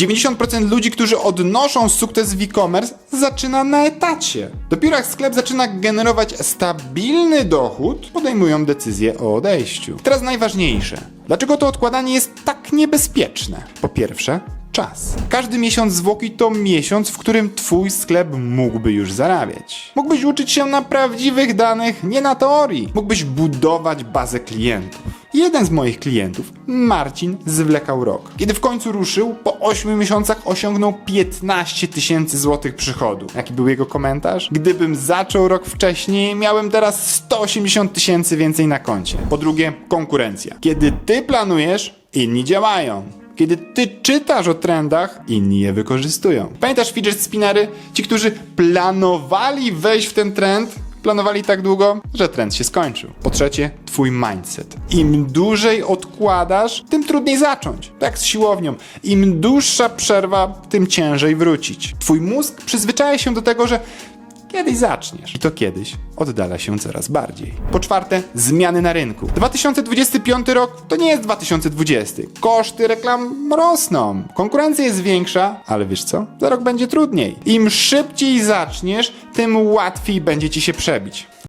90% ludzi, którzy odnoszą sukces w e-commerce, zaczyna na etacie. Dopiero jak sklep zaczyna generować stabilny dochód, podejmują decyzję o odejściu. Teraz najważniejsze. Dlaczego to odkładanie jest tak niebezpieczne? Po pierwsze, czas. Każdy miesiąc zwłoki to miesiąc, w którym twój sklep mógłby już zarabiać. Mógłbyś uczyć się na prawdziwych danych, nie na teorii. Mógłbyś budować bazę klientów. Jeden z moich klientów, Marcin, zwlekał rok. Kiedy w końcu ruszył, po 8 miesiącach osiągnął 15 tysięcy złotych przychodu. Jaki był jego komentarz? Gdybym zaczął rok wcześniej, miałem teraz 180 tysięcy więcej na koncie. Po drugie, konkurencja. Kiedy ty planujesz, inni działają. Kiedy ty czytasz o trendach, inni je wykorzystują. Pamiętasz fidget spinnery? Ci, którzy planowali wejść w ten trend, planowali tak długo, że trend się skończył. Po trzecie, twój mindset. Im dłużej odkładasz, tym trudniej zacząć. Tak z siłownią. Im dłuższa przerwa, tym ciężej wrócić. Twój mózg przyzwyczaja się do tego, że Kiedyś zaczniesz. I to kiedyś oddala się coraz bardziej. Po czwarte, zmiany na rynku. 2025 rok to nie jest 2020. Koszty reklam rosną. Konkurencja jest większa, ale wiesz co? Za rok będzie trudniej. Im szybciej zaczniesz, tym łatwiej będzie ci się przebić.